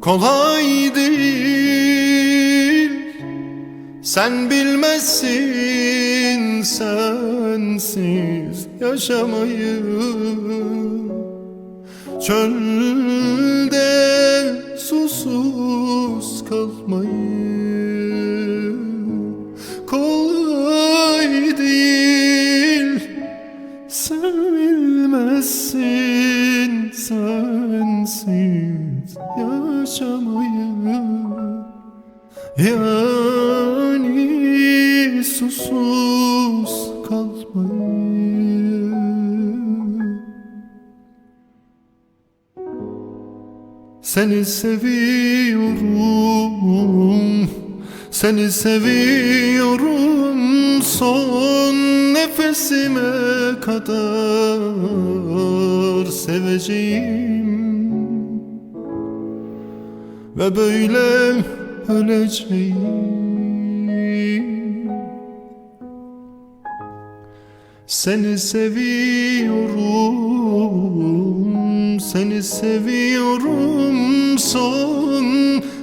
kolay değil Sen bilmezsin sensiz yaşamayı. Çölde susuz kalmayı Kolay değil Sen bilmezsin sensiz yaşamayı Yani susuz kalmayı Seni seviyorum. Seni seviyorum. Son nefesime kadar Seveceğim ve böyle öleceğim. Seni seviyorum, seni seviyorum son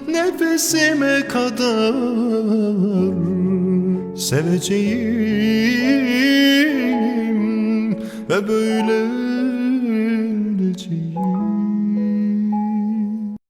nefesime kadar. Seveceğim ve böyle öleceğim.